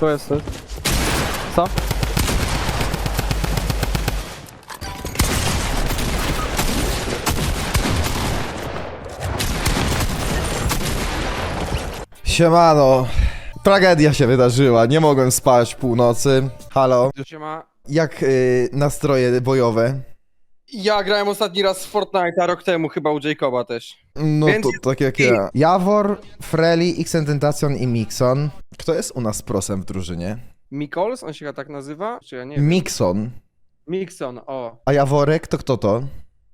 Tu jest, tu jest. Co? Siemano. Tragedia się wydarzyła, nie mogłem spać północy. Halo. Siema. Jak y, nastroje bojowe? Ja grałem ostatni raz w Fortnite'a rok temu, chyba u Jacoba też. No Więc- to tak jak ja. Jawor, Freli, Xententacion i Mixon. Kto jest u nas prosem w drużynie? Mikols, on się chyba tak nazywa? Czy ja nie wiem. Mixon. Mixon, o. A Jaworek to kto to?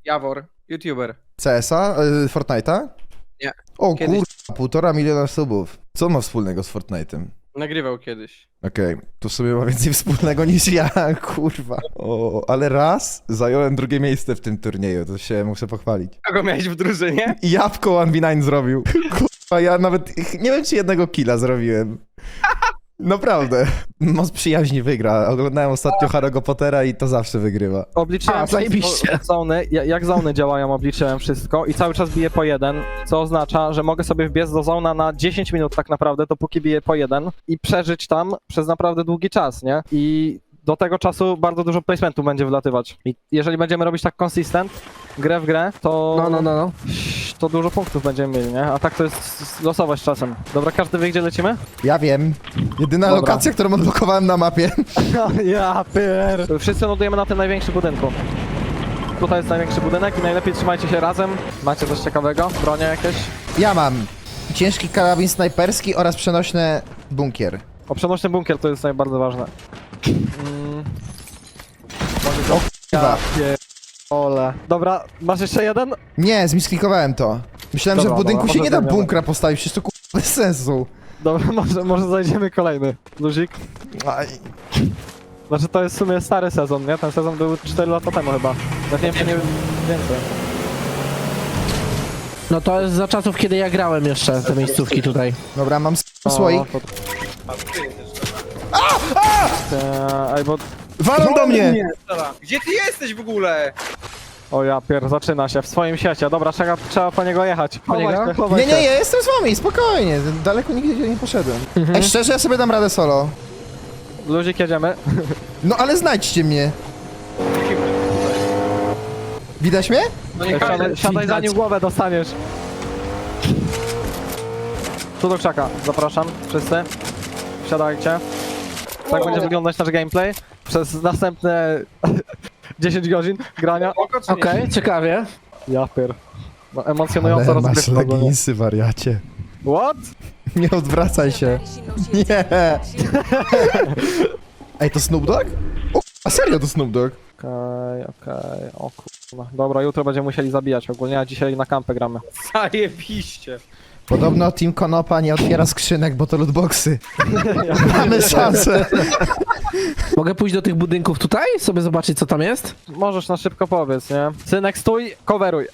Jawor, YouTuber. CS-a? Y, Fortnite'a? Nie. O Kiedyś. kurwa, półtora miliona subów. Co on ma wspólnego z Fortnite'em? Nagrywał kiedyś. Okej, to w sobie ma więcej wspólnego niż ja, kurwa. O, ale raz zająłem drugie miejsce w tym turnieju, to się muszę pochwalić. Kogo miałeś w drużynie? I jabłko 1v9 zrobił. Kurwa, ja nawet nie wiem, czy jednego killa zrobiłem. Naprawdę. Most przyjaźni wygra. Oglądałem ostatnio Harry'ego Pottera i to zawsze wygrywa. Obliczyłem A, zajebiście. wszystko, zony, ja- jak zony działają, obliczyłem wszystko i cały czas biję po jeden, co oznacza, że mogę sobie wbiec do zona na 10 minut tak naprawdę, dopóki biję po jeden i przeżyć tam przez naprawdę długi czas, nie? I do tego czasu bardzo dużo placementu będzie wlatywać. I jeżeli będziemy robić tak consistent, grę w grę, to, No, no, no, no. To dużo punktów będziemy mieli, nie? A tak to jest losowość czasem. Dobra, każdy wie, gdzie lecimy? Ja wiem. Jedyna Dobra. lokacja, którą odblokowałem na mapie. ja pier... Wszyscy notujemy na tym największym budynku. Tutaj jest największy budynek i najlepiej trzymajcie się razem. Macie coś ciekawego? Bronie jakieś? Ja mam ciężki karabin snajperski oraz przenośny bunkier. O, przenośny bunkier to jest najbardziej ważne. Mm. Może to... Kurwa. Ole. Dobra, masz jeszcze jeden? Nie, zmisklikowałem to. Myślałem, Dobra, że w budynku dobra, się nie da zajmiemy. bunkra postawić, przecież to kurwa bez sensu. Dobra, może, może znajdziemy kolejny. Luzik. Aj. Znaczy to jest w sumie stary sezon, nie? Ten sezon był 4 lata temu chyba. Jak nie nie więcej. No to jest za czasów, kiedy ja grałem jeszcze te miejscówki tutaj. Dobra, mam s- słoik. to- Eee, Ej, bo... Walą do mnie! Gdzie ty jesteś w ogóle? O ja pier, zaczyna się w swoim świecie. Dobra, trzeba, trzeba po niego jechać. Po Chowaj niego? się, chowaj Nie, nie, ja jestem z wami, spokojnie. Daleko nigdzie nie poszedłem. Ej, szczerze, ja sobie dam radę solo. Luzik, jedziemy. No ale znajdźcie mnie. Widać mnie? No nie Siadaj, każdy. siadaj zanim głowę dostaniesz. Tu do krzaka, zapraszam, wszyscy. Wsiadajcie. Tak będzie wyglądać nasz gameplay przez następne 10 godzin grania. Okej, ciekawie. Ja pier. No, emocjonująca Ale masz rozgrywka. ogólnie. leginsy, wariacie. What? Nie odwracaj się. Nie. Ej, to Snoop Dogg? O, a serio to Snoop Dogg? Okej, okej, o kurwa. Dobra, jutro będziemy musieli zabijać ogólnie, a dzisiaj na kampę gramy. Zajebiście. Podobno Team Konopa nie otwiera skrzynek, bo to lootboxy. Mamy szansę. Mogę pójść do tych budynków tutaj? Sobie zobaczyć, co tam jest? Możesz na szybko powiedz, nie? Synek, stój, coveruj.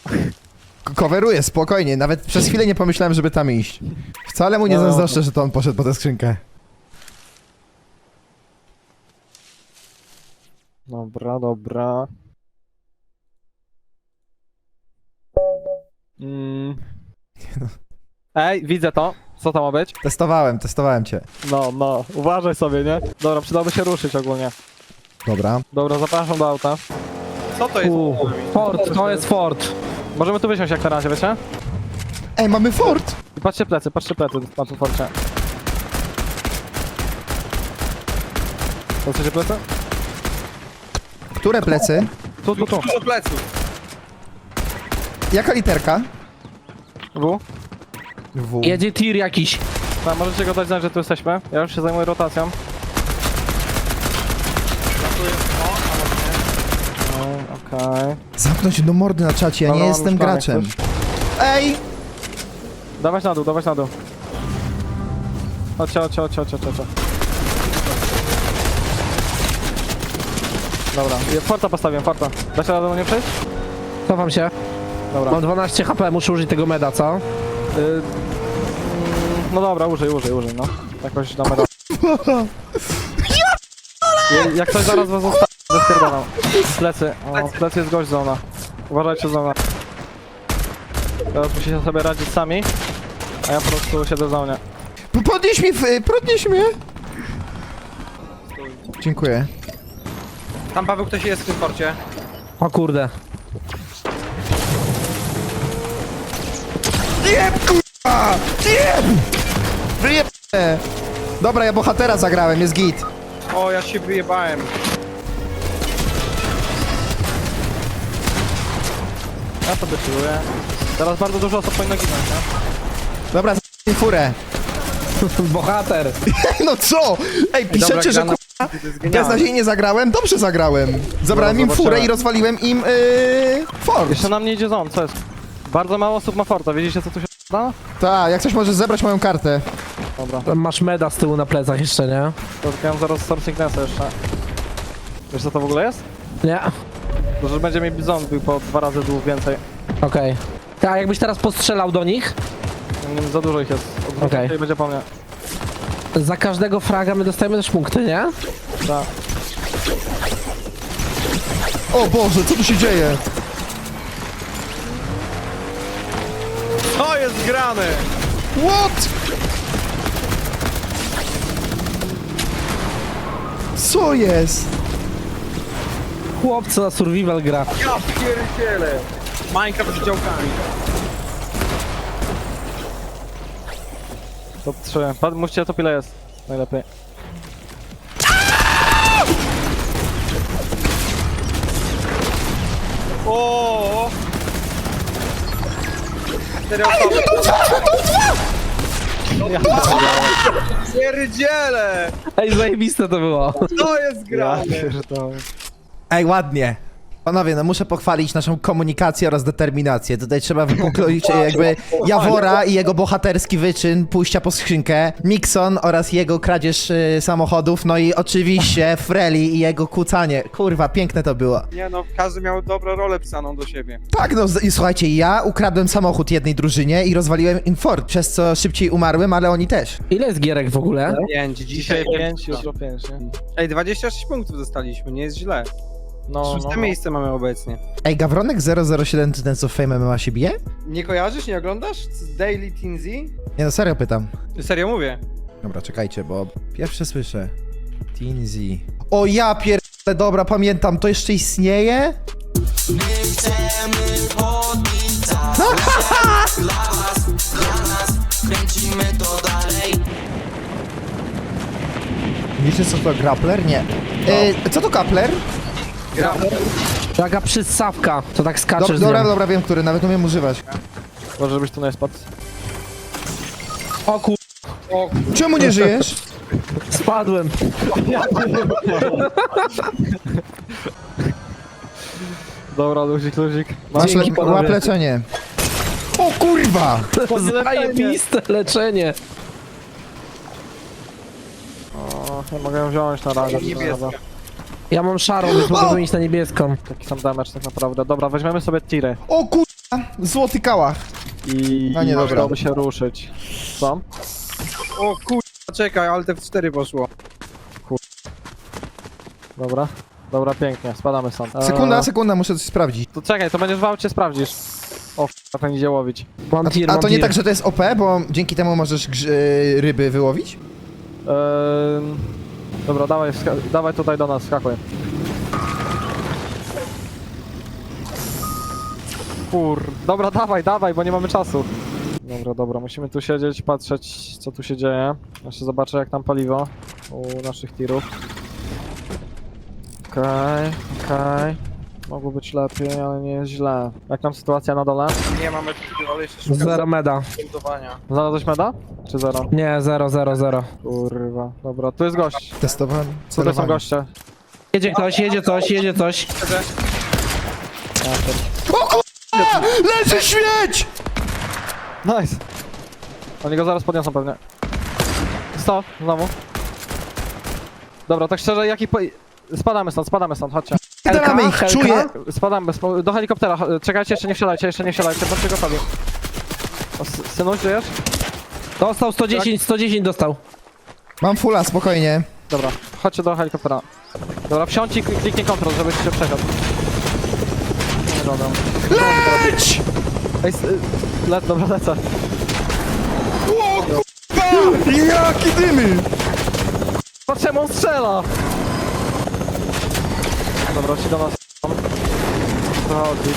Coveruję, spokojnie. Nawet przez chwilę nie pomyślałem, żeby tam iść. Wcale mu nie No. zazdroszczę, że to on poszedł po tę skrzynkę. Dobra, dobra. Mm. Ej, widzę to. Co to ma być? Testowałem, testowałem cię. No, no, uważaj sobie, nie? Dobra, przydałoby się ruszyć ogólnie. Dobra. Dobra, zapraszam do auta. Co to jest? U, Fort, to jest fort. Możemy tu wysiąść jak na razie, wiecie? Ej, mamy fort! I patrzcie plecy, patrzcie plecy na tym forcie. Patrzcie plecy? Które plecy? Tu, tu, tu. Dużo pleców. Jaka literka? W. W. Jedzie tir jakiś. No, możecie go dać znać, że tu jesteśmy. Ja już się zajmuję rotacją. No, Okej. Zamknąć do mordy na czacie, ja Dobra, nie mam jestem już graczem. chcesz? Ej! Dawać na dół, dawać na dół. Chodźcie, chodźcie, chodźcie, chodźcie, chodźcie. Dobra, je- forta postawiłem, forta. Da się radę do mnie przejść? Cofam się. Dobra. Mam 12 HP, muszę użyć tego meda, co? Y, mm, no dobra, użyj, użyj, użyj, no. Jakoś damy radę. Je- Jak ktoś zaraz was zostawi, zespierdalam. Plecy, o, plecy jest gość zona. Uważajcie zona. Teraz musicie sobie radzić sami, a ja po prostu siedzę w zonie. Po, po, podnieś mnie, w- podnieś mnie! Dziękuję. Tam Paweł ktoś jest w tym porcie. O kurde. Nie, kurwa! Nie! Wyjeb... Dobra, ja bohatera zagrałem, jest git. O, ja się wyjebałem. Ja sobie chilluję. Teraz bardzo dużo osób powinno ginąć, nie? Dobra, z***ij furę. Bohater. No co? Ej, piszecie, Dobra, że gra na- kurwa to jest genialne. beznadziejnie zagrałem? Dobrze zagrałem. Zabrałem im furę i rozwaliłem im yy, fort. Jeszcze nam nie idzie zon, co jest? Bardzo mało osób ma forta, widzicie co tu się da? Tak, jak coś możesz zebrać moją kartę. Dobra, Tam Masz meda z tyłu na plecach jeszcze, nie? to ja mam zaraz sourcing nesa jeszcze. Wiesz co to w ogóle jest? Nie. To, że będzie mi bizon był po dwa razy dług więcej. Okej. Tak, jakbyś teraz postrzelał do nich, Nie wiem, za dużo ich jest. Od Okej. okay. będzie po mnie. za każdego fraga my dostajemy też punkty, nie? Tak. O Boże, co tu się dzieje? Jest grane! What? Co jest? Chłopco na survival gra. Ja pierdzielę! Minecraft z działkami. Top 3. Pad, mówcie top ile jest. Najlepiej. O! Cztery osoby. Ja, Pierdziele! Ej, zajebiste to było. To jest ja grane! Ej, ładnie. Panowie, no muszę pochwalić naszą komunikację oraz determinację. Tutaj trzeba wypuklić jakby Jawora i jego bohaterski wyczyn pójścia po skrzynkę, Mixon oraz jego kradzież y, samochodów, no i oczywiście Freli i jego kłócanie. Kurwa, piękne to było. Nie no, każdy miał dobrą rolę pisaną do siebie. Tak, no z- i słuchajcie, ja ukradłem samochód jednej drużynie i rozwaliłem im fort, przez co szybciej umarłem, ale oni też. Ile jest gierek w ogóle? Pięć, Dzisiaj 5, jutro 5, nie? Ej, 26 punktów dostaliśmy, nie jest źle. No, Szóste no, no. miejsce mamy obecnie. Ej, Gawronek 007 czy ten co w Fame MMA się bije? Nie kojarzysz, nie oglądasz? Z Daily Teen Z? Nie no, serio pytam. Serio mówię. Dobra, czekajcie, bo pierwsze słyszę. Teen Z. O ja pier... Dobra, pamiętam, to jeszcze istnieje? Wiecie co to grappler? Nie. E, co to grappler? Gra. Taka przystawka, to tak skaczesz Dobra, z dobra, nią. dobra, wiem, który, nawet umiem używać. Może żebyś tu nie spadł. O kur... O, Czemu nie żyjesz? Spadłem. Dobra, luzik, luzik. Masz Dzięki, le- panowie. łap leczenie. O kurwa! Zajebiste leczenie. O, nie mogę wziąć na razie. Niebieska. Ja mam szarą, więc mogę wymienić na niebieską. Taki sam damage tak naprawdę. Dobra, weźmiemy sobie tiry. O kurwa! Złoty kałach. I, A nie, i dobra. dałoby się ruszyć. Co? o kurwa, czekaj, ale te w 4 poszło. Dobra. Dobra, pięknie, spadamy stąd. Sekunda, Eee, sekunda, muszę coś sprawdzić. To czekaj, to będziesz w aucie, sprawdzisz. O, f***a, ten idzie łowić. Mam A, tir, a mam to nie tir. tak, że to jest OP, bo dzięki temu możesz grz- e, ryby wyłowić? Eee, dobra, dawaj, dawaj tutaj do nas, skakuj. Kur... Dobra, dawaj, dawaj, bo nie mamy czasu. Dobra, dobra, musimy tu siedzieć, patrzeć, co tu się dzieje. Jeszcze zobaczę, jak tam paliwo u naszych tirów. Okej, okej. Mogło być lepiej, ale nie jest źle. Jak tam sytuacja na dole? Nie mamy ale jeszcze szukam Zero meda. budowania. Znalazłeś meda? Czy zero? Nie, zero, zero, zero. Kurwa, dobra, tu jest gość. Testowałem. Tutaj są celowanie. goście. Jedzie ktoś, jedzie coś, jedzie coś. O kurwa! Leży śmieć! Nice. Oni go zaraz podniosą pewnie. Stop, znowu. Dobra, tak szczerze, jaki po... Spadamy stąd, spadamy stąd, chodźcie. Dalamy ich, Helka? czuję. Spadamy, spo... do helikoptera. Czekajcie, jeszcze nie wsiadajcie, jeszcze nie wsiadajcie, bądźcie gotowi. O, sy- Synuś, żyjesz? Dostał 110, 110 dostał. Mam fulla, spokojnie. Dobra, chodźcie do helikoptera. Dobra, wsiądź i klik- kliknij kontrol, żebyś się przesiadł. Nie dobra. Leć! Ej, s- y, le... dobra, lecę. O! Jak dymy! Patrz czemu on strzela! Dobra, ci do nas Chodzi.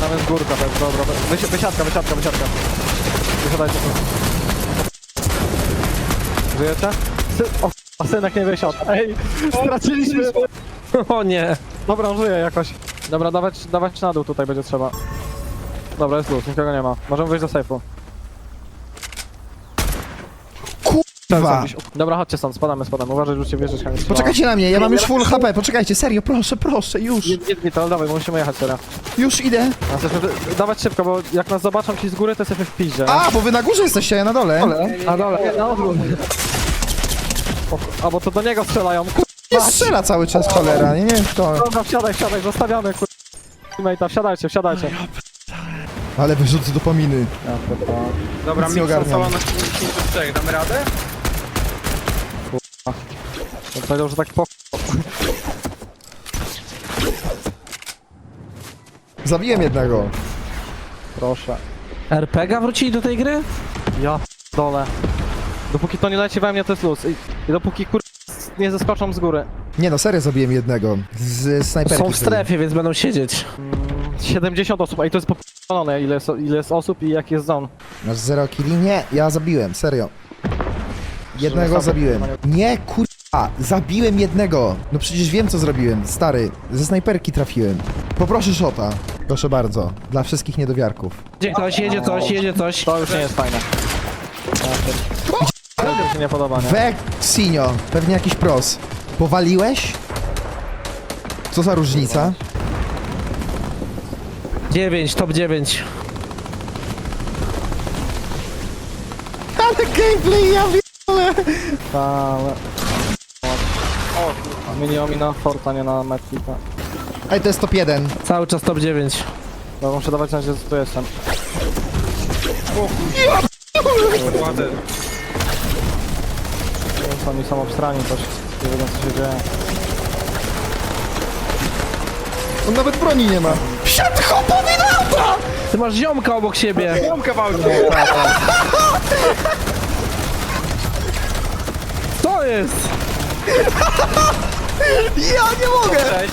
Tam jest górka też, dobra. Wysi wysiadka, wysiadka, wysiadka. Wysiadajcie tu. Żyjecie? Sy o, a synek nie wysiadł. Ej, straciliśmy. O nie. Dobra, on żyje jakoś. Dobra, dawać, dawać na dół tutaj będzie trzeba. Dobra, jest luz, nikogo nie ma. Możemy wyjść do sejfu. Dwa. Dobra, chodźcie stąd, spadamy, spadamy. Uważaj, rzućcie wieżyczkami. Poczekajcie na mnie, ja mam już full HP, poczekajcie, serio, proszę, proszę, już, Nie, nie, nie, to dawaj, musimy jechać teraz. już idę. A jesteśmy, dawać szybko, bo jak nas zobaczą ci z góry, to jesteśmy w piździe. nie? A, bo wy na górze jesteście, a ja na dole. Na dole. Na odwrót. O, A bo to do niego strzelają. Nie strzela cały czas, cholera, nie, nie wiem kto. Dobra, wsiadaj, wsiadaj, zostawiamy, kur... Teammate'a, wsiadajcie, wsiadajcie. Ale wyrzuty dopaminy. Dobra, Nic nie ogarniam. solo na 73, damy radę? On powiedział, że tak po... Zabiłem jednego. Proszę. RPG wrócili do tej gry? Ja dole. Dopóki to nie leci we mnie, to jest luz. I, i dopóki kur... nie zeskoczą z góry. Nie no, serio zabiłem jednego. Z snajperki. Są w strefie, więc będą siedzieć. 70 osób, a i to jest popalone, ile jest, ile jest osób i jaki jest zon. Masz zero killi? Nie, ja zabiłem, serio. Jednego zabiłem. Nie, kurwa, zabiłem jednego. No przecież wiem, co zrobiłem, stary. Ze snajperki trafiłem. Poproszę szota. Proszę bardzo, dla wszystkich niedowiarków. Jedzie ktoś, jedzie coś, jedzie coś. To już nie jest fajne. To mi się nie podoba, nie? Vexinio, pewnie jakiś pros. Powaliłeś? Co za różnica? 9, top 9. Ale gameplay, ja. Ale... Zmieniło mi na Forta, nie na Medkita. Ej, to jest top 1. Cały czas top 9. No muszę dawać na razie, że tu jestem. Ładę. Nie wiem, co Oni są obstrani też. Nie wiedzą co się dzieje. On nawet broni nie ma. Wsiadł chopowi na auto! Ty masz ziomka obok siebie. Mam kawałek. Co jest? Ja nie mogę! Cześć.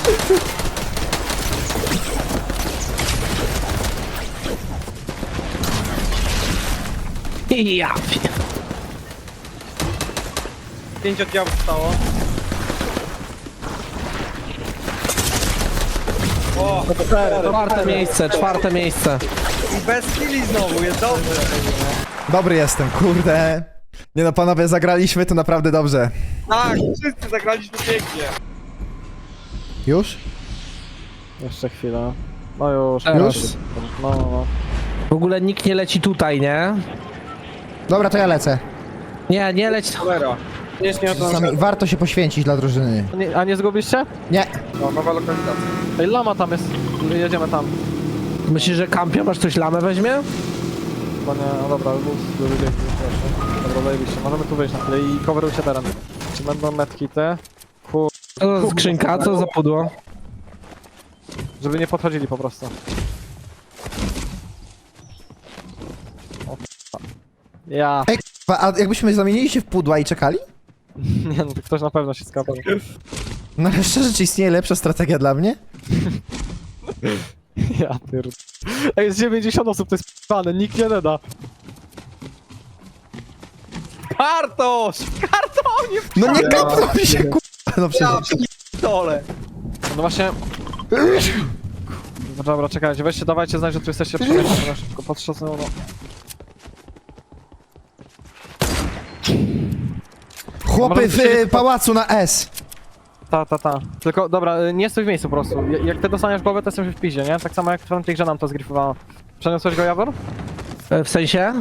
Ja pie- Pięć oddziałów zostało. O, Czwarte miejsce, czwarte miejsce. i bez killi znowu, jest dobrze. Dobry jestem, kurde. Nie no, panowie, zagraliśmy to naprawdę dobrze. Tak, wszyscy zagraliśmy pięknie. Już? Jeszcze chwilę. No już. Teraz. Już? No, no, no. W ogóle nikt nie leci tutaj, nie? Dobra, to ja lecę. Nie, nie leć. Cholera. Nie, nie, to Czasami warto się poświęcić dla drużyny. Nie, a nie zgubiliście? Nie. no, nowa lokalizacja. Ej, lama tam jest. Jedziemy tam. Myślisz, że kampion aż ktoś lamę weźmie? Nie, no dobra, luz, luz, luz, luz, Dobra, zajebiście. Możemy tu wyjść na chwilę i coverujcie teren. Czy będą medkity? Kur... Co za skrzynka, co za pudło? Żeby nie podchodzili po prostu. O. Ja. Ej, k***a, a jakbyśmy zamienili się w pudła i czekali? Nie no, to ktoś na pewno się skapał. No ale szczerze, czy istnieje lepsza strategia dla mnie? Ja pierd... Ej, jest 90 osób, to jest p***ane, nikt nie da. Kartosz! Kartonie No nie kapnął mi się, k***a. No przecież. dole. No właśnie... No dobra, czekajcie, weźcie, dawajcie znać, że tu jesteście przemieszczeni na szybko, patrzę no, no. Chłopy w y, pałacu na S. Ta, ta, ta. Tylko, dobra, y, nie stój w miejscu po prostu. Ja- Jak ty dostaniesz głowę, to jesteśmy w pizie, nie? Tak samo jak w tej grze nam to zgryfowało. Przeniosłeś go, Jawor? E, W sensie?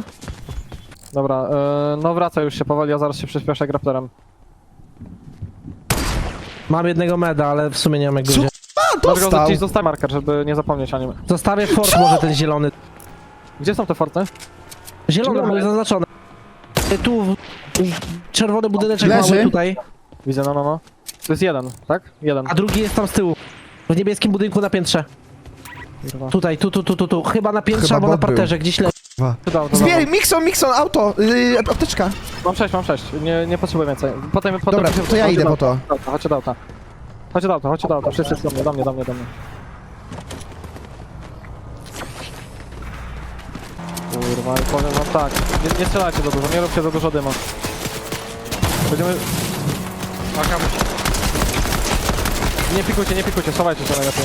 Dobra, y, no wraca już się powoli, a zaraz się przyspieszę graplerem. Mam jednego meda, ale w sumie nie mam jak go Co? wziąć. A, Dlatego dostał. gdzieś zostań marker, żeby nie zapomnieć o nim. Zostawię fort może ten zielony. Gdzie są te forty? Zielony, Zielony. był zaznaczony. E, Tu, w- w- czerwony budyneczek Leży. mały tutaj, Widzę, no, no, no. To jest jeden, tak? Jeden. a drugi jest tam z tyłu. W niebieskim budynku na piętrze. Kurwa. Tutaj, tu, tu, tu, tu, tu. Chyba na piętrze Chyba albo na bot był. parterze, gdzieś le... Przydał, to Zbieraj, Mixon, Mixon, auto, yy, apteczka. Mam 6, mam 6. Nie, nie potrzebuję więcej. Potem, potem Dobra, to ja idę po to. auta, Chodźcie do auta. Chodźcie do auta, chodźcie do auta. Wszyscy do mnie, do mnie, do mnie, do mnie. Kurwa, powiem wam tak. Nie, nie strzelajcie za dużo, nie róbcie za dużo dymu. Będziemy... Aka musi... Nie pikujcie, nie pikujcie, schowajcie się najlepiej.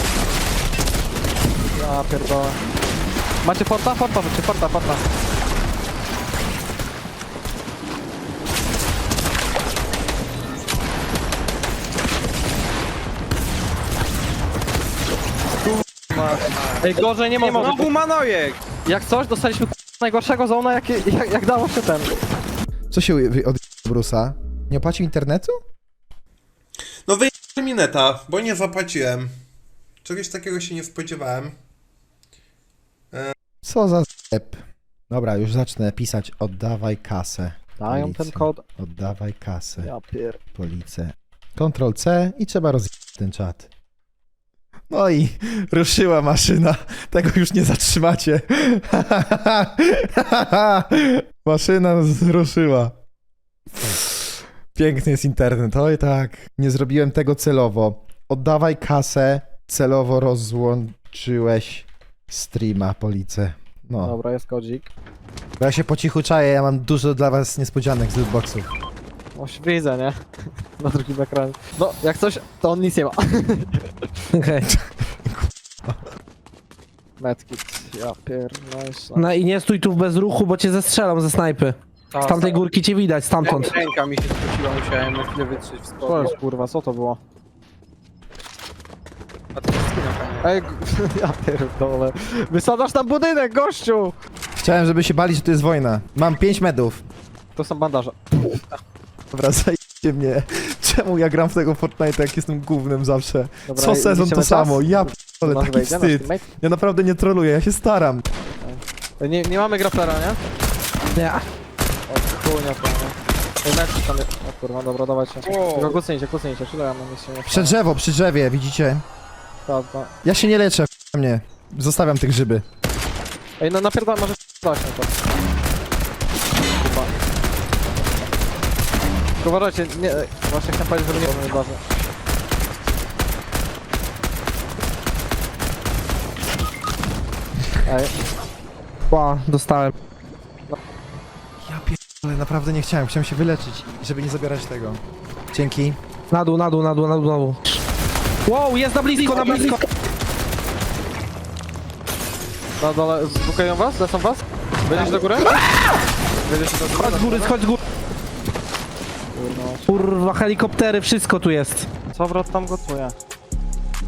Ja pierdolę. Macie? Forta, rzućcie, forta, forta. Kurwa. Ej, gorzej nie może. Znowu Manojek! Jak coś, dostaliśmy k- najgorszego zona, jak, jak, jak dało się ten. Co się od Brusa? Nie opłacił internetu? No wyjechałem mi neta, bo nie zapłaciłem. Czegoś takiego się nie spodziewałem. Co za step. Dobra, już zacznę pisać oddawaj kasę. Dają ten Policja. kod. Oddawaj kasę. Ja pier... Policję. Ctrl C i trzeba rozjechać ten czat. No i ruszyła maszyna. Tego już nie zatrzymacie. maszyna ruszyła. Piękny jest internet. Oj tak. Nie zrobiłem tego celowo. Oddawaj kasę. Celowo rozłączyłeś streama, policję. No. Dobra, jest kodzik. Bo ja się po cichu czaję, ja mam dużo dla was niespodzianek z lootboxów. Oś, widzę, nie? Na drugim ekranie. No, jak coś, to on nic nie ma. Okej. Medkit, ja pierdolę. No i nie stój tu bez ruchu, bo cię zestrzelam ze snajpy. Z tamtej górki cię widać, stamtąd. Ręka mi się skróciła, musiałem na chwilę wytrzeć w Co spodnie. jest, kurwa, co to było? A to jest skina, panie. Ej, g- ja pierdolę. Wysadzasz tam budynek, gościu! Chciałem, żeby się bali, że to jest wojna. Mam 5 medów. To są bandaże. Dobra, zajście mnie. Czemu ja gram w tego Fortnite, jak jestem głównym zawsze? Dobra, Co i- sezon liczymy to czas? samo. Ja Ale p***ole, taki wstyd. Ja naprawdę nie troluję, ja się staram. Nie, nie mamy graflera, nie? Nie. O? Ej, medkit tam jest. O kurwa, dobra, dawajcie. Wow. Tylko kucnijcie, kucnijcie, czy ja mam jeszcze nie drzewo, przy drzewie, widzicie? Ta, ta. Ja się nie leczę, mnie. Zostawiam te grzyby. Ej, no napierdolę, może właśnie to. Chyba. Tylko uważajcie, nie, ej, właśnie chciałem powiedzieć, żeby nie było mnie bazy. Ej, Ła, dostałem. Pierdolę, naprawdę nie chciałem. Chciałem się wyleczyć, żeby nie zabierać tego. Dzięki. Na dół, na dół, na dół, na dół, na dół. Wow, jest na blisko, na blisko. na dole, zbukają was? Lecą was? Będziesz do góry? Będziesz do góry? Chodź z góry, chodź z góry. Kurwa. Helikoptery, wszystko tu jest. Co wrot tam gotuje?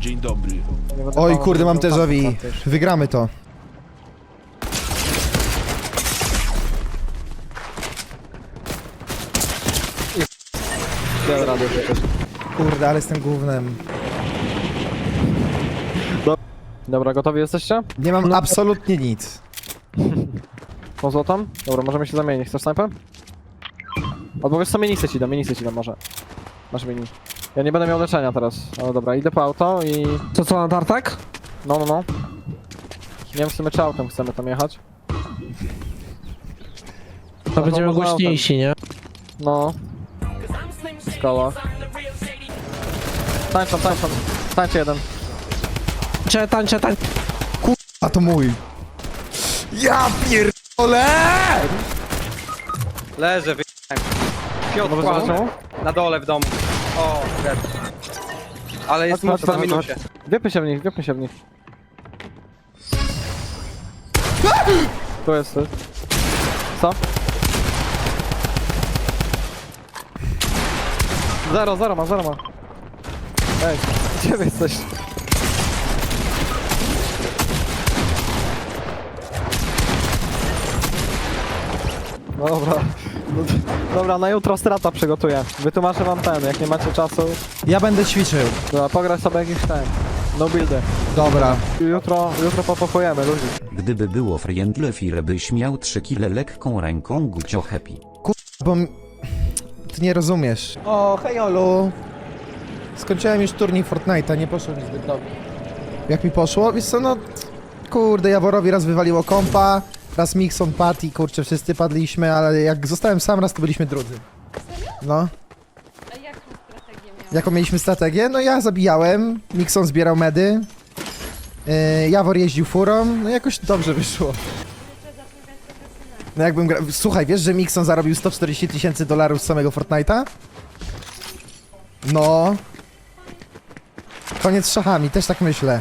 Dzień dobry. Nie będę Oj, panu kurde, mam mówił, déjà vu. tam też. Wygramy to. Nie, radę przecież. Kurde, ale jestem głównym. Dobra, gotowi jesteście? Nie mam absolutnie nic. Po złotom? Dobra, możemy się zamienić. Chcesz snajpę? Albo wiesz co, minisy ci dam, minisy ci dam może. Masz mini. Ja nie będę miał leczenia teraz. Ale dobra, idę po auto i... Co, co na tartak? No, no, no. Nie wiem czy autem chcemy tam jechać. To będziemy głośniejsi, nie? No. Skala. Tańczą, tańczą. Tańcie jeden. Tańczę, tańczę, tańczę. A to mój. Ja pierdolę! Leżę, wyjechałem. Piotr zobaczą? Na dole w domu. O, red. Ale jest Chodź, chodź, mocno na chodź, minusie. Wiepmy się w nich, wiepmy się w nich. Tu jest ty. Co? Zero, zero ma, zero ma. Ej, gdzie wy jesteś? Dobra. No, Dobra, na jutro strata przygotuję. Wytłumaczę wam ten, jak nie macie czasu. Ja będę ćwiczył. Dobra, pograj sobie jakiś ten. No buildy. Dobra. Jutro, jutro popokojemy ludzi. Gdyby było friendly fire byś miał 3 kile lekką ręką gucio happy. Bo... m- Ty nie rozumiesz. O, hej Olu. Skończyłem już turniej Fortnite'a, nie poszło mi zbyt dobrze. Jak mi poszło? Wiesz co, no... Kurde, Jaworowi raz wywaliło kompa, raz Mixon, Patty, kurczę, wszyscy padliśmy, ale jak zostałem sam raz, to byliśmy drudzy. No. A jaką strategię miałeś? Jaką mieliśmy strategię? No ja zabijałem, Mixon zbierał medy, yy, Jawor jeździł furą, no jakoś dobrze wyszło. No jakbym gra... Słuchaj, wiesz, że Mixon zarobił 140 tysięcy dolarów z samego Fortnite'a? No. Koniec z szachami, też tak myślę.